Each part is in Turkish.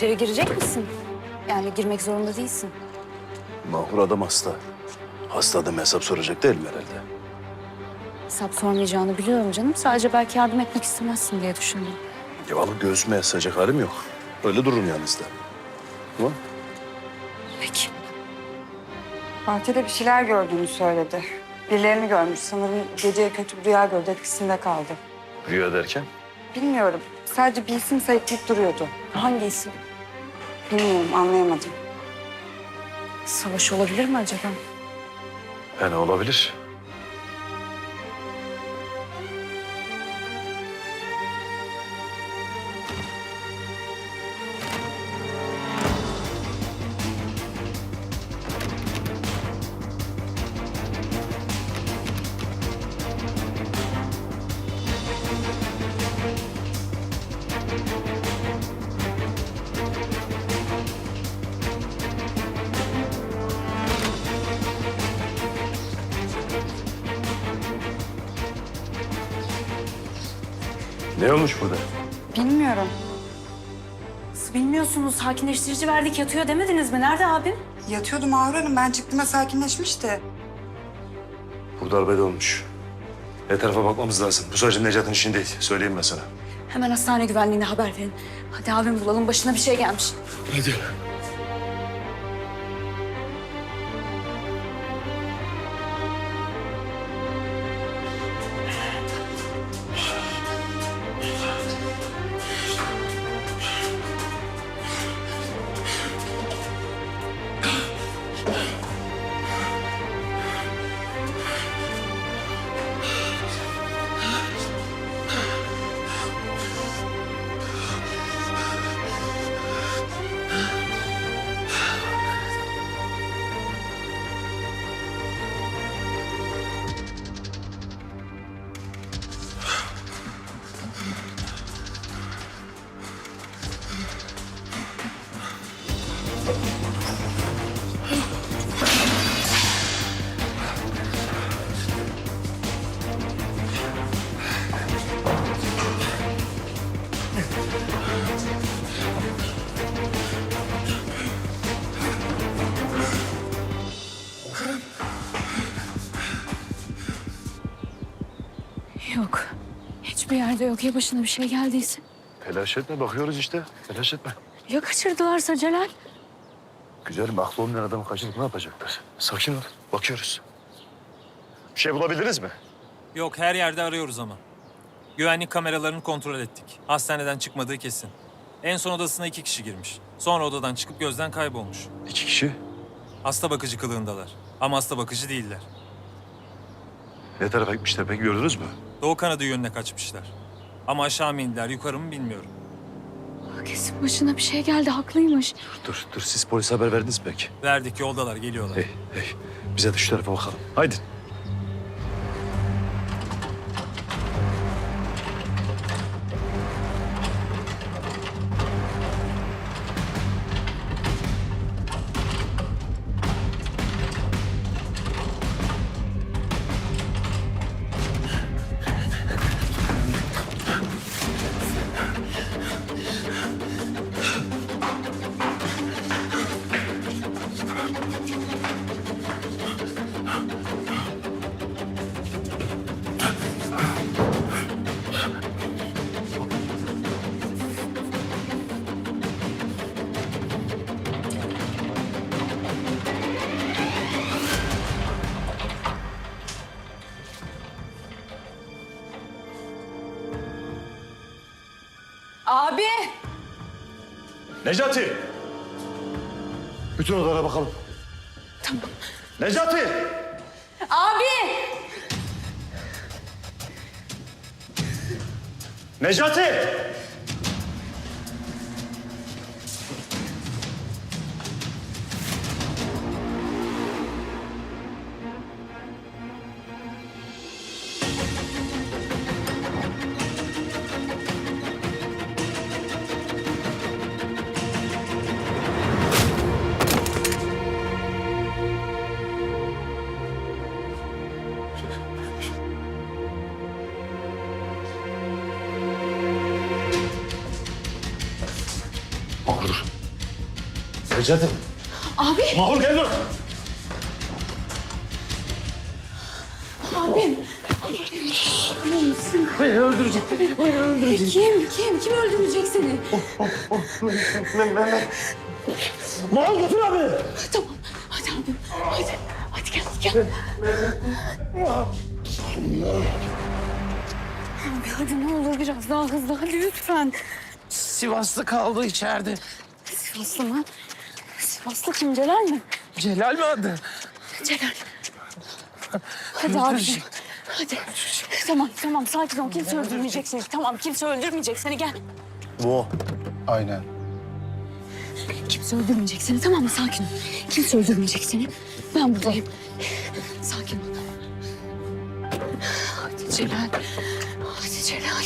İçeri girecek misin? Yani girmek zorunda değilsin. Mahur adam hasta. Hasta adam hesap soracak değil mi herhalde? Hesap sormayacağını biliyorum canım. Sadece belki yardım etmek istemezsin diye düşündüm. Ya alıp göğsüme yaslayacak halim yok. Öyle dururum yanınızda. Tamam. Peki. Bahçede bir şeyler gördüğünü söyledi. Birilerini görmüş. Sanırım gece kötü bir rüya gördü. Etkisinde kaldı. Rüya derken? Bilmiyorum. Sadece bir isim sayıklayıp duruyordu. Hangi isim? Bilmiyorum, anlayamadım. Savaş olabilir mi acaba? Yani olabilir. Ne olmuş burada? Bilmiyorum. Nasıl bilmiyorsunuz? Sakinleştirici verdik yatıyor demediniz mi? Nerede abim? Yatıyordu Mahur Hanım. Ben çıktığımda sakinleşmişti. Burada arbede olmuş. Etrafa bakmamız lazım. Bu sadece Necat'ın işin değil. Söyleyeyim ben sana. Hemen hastane güvenliğine haber verin. Hadi abim bulalım. Başına bir şey gelmiş. Hadi. Yok. Hiçbir yerde yok. Ya başına bir şey geldiyse? Telaş etme. Bakıyoruz işte. Telaş etme. Ya kaçırdılarsa Celal? Güzelim aklı olmayan adamı kaçırıp ne yapacaklar? Sakin ol. Bakıyoruz. Bir şey bulabildiniz mi? Yok her yerde arıyoruz ama. Güvenlik kameralarını kontrol ettik. Hastaneden çıkmadığı kesin. En son odasına iki kişi girmiş. Sonra odadan çıkıp gözden kaybolmuş. İki kişi. Hasta bakıcı kılığındalar. Ama hasta bakıcı değiller. Ne tarafa gitmişler peki gördünüz mü? Doğu kanadı yönüne kaçmışlar. Ama aşağı mı indiler, yukarı mı bilmiyorum. Kesin başına bir şey geldi. Haklıymış. Dur dur siz polise haber verdiniz mi peki? Verdik, yoldalar, geliyorlar. Hey hey bize de şu tarafa bakalım. Haydi. Abi! Necati! Bütün odalara bakalım. Tamam. Necati! Abi! Necati! Necati. Abi, Mahur gel dur. abim. Beni öldürecek. Beni öldürecek. Kim, kim, kim öldürecek seni? Mahur götür abi. Tamam, hadi abim, hadi. Hadi gel, gel. Abi hadi ne olur biraz daha hızlı, hadi lütfen. Sivaslı kaldı içeride. Sivaslı mı? Sivaslı kim, Celal mi? Celal mi adı? Celal. Hadi abiciğim. Hadi. Tamam tamam sakin ol. Kimse öldürmeyecek seni. Tamam kimse öldürmeyecek seni gel. Bu. Aynen. Kimse öldürmeyecek seni tamam mı? Sakin ol. Kimse öldürmeyecek seni. Ben buradayım. Sakin ol. Hadi Celal. Hadi Celal.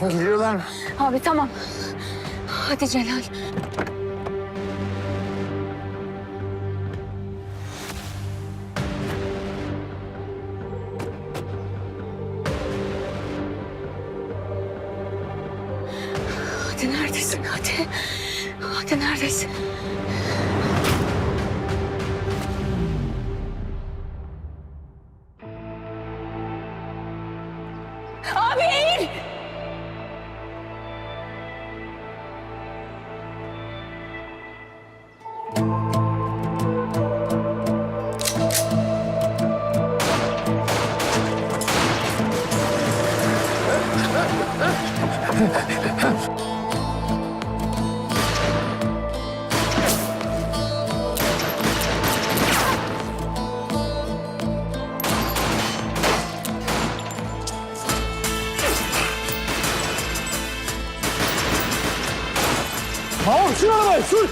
Geliyorlar mı? Abi tamam. Hadi Celal. Hadi neredesin? Hadi. Hadi neredesin? 제발 술!